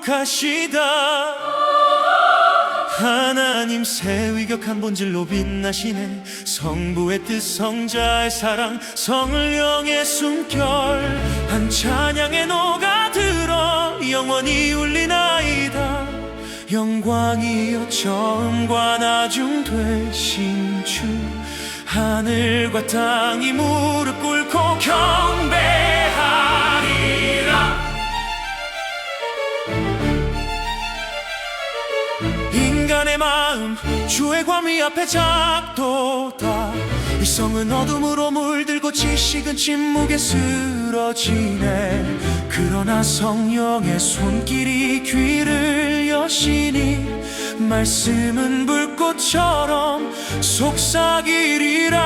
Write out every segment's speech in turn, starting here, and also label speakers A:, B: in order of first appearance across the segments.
A: 거룩하시다. 하나님 새 위격한 본질로 빛나시네. 성부의 뜻 성자의 사랑 성을 영의 숨결. 한 찬양에 녹아들어 영원히 울리나이다. 영광이여 처음과 나중 되신 주. 하늘과 땅이 무릎 꿇고 경배 아름다움 주의 괌이 앞에 작도다. 이성은 어둠으로 물들고 지식은 침묵에 쓰러지네. 그러나 성령의 손길이 귀를 여시니 말씀은 불꽃처럼 속삭이리라.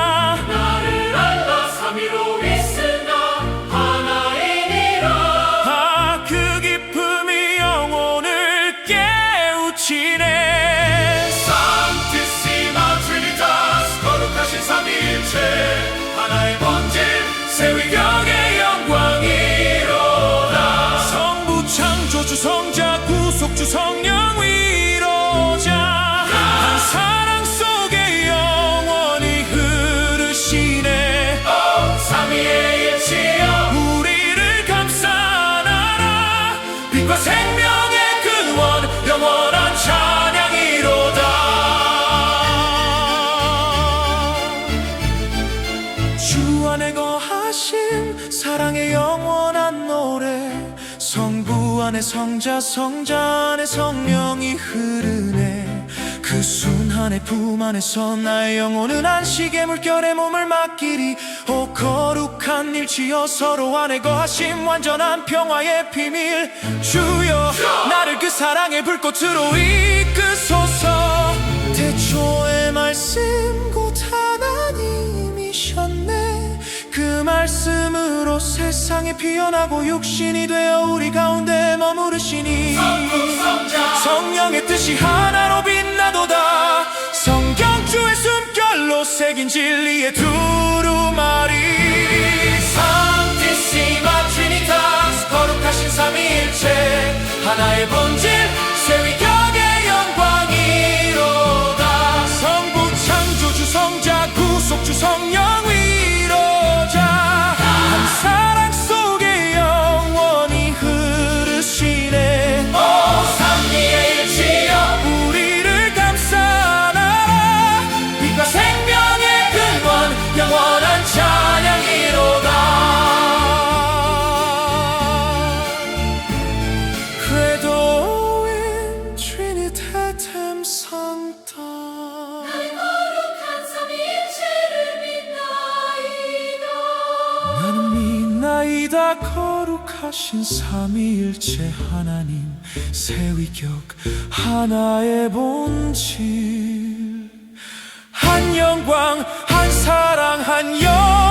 B: 나의 본질 세위경의 사랑의
A: 영원한 노래. 성부 안에 성자 성자 안에 성령이 흐르네. 그 순한의 품 안에서 나의 영혼은 안식의 물결에 몸을 맡기리. 오 거룩한 일치여 서로 안에 거하심 완전한 평화의 비밀. 주여! 나를 그 사랑의 불꽃으로 이끄소서 세상에 피어나고 육신이 되어 우리 가운데 머무르시니. 성령의 뜻이 하나로 빛나도다. 성경 주의 숨결로 새긴 진리의 두루마리.
B: 산티시마 트리니타스 거룩하신 삼위일체. 하나의 본질 세위경의 영광이로다.
A: 성부 창조주 성자 구속주 성령
B: 나이다
A: 거룩하신 삼위일체 하나님 세위격 하나의 본질. 한 영광 한 사랑 한속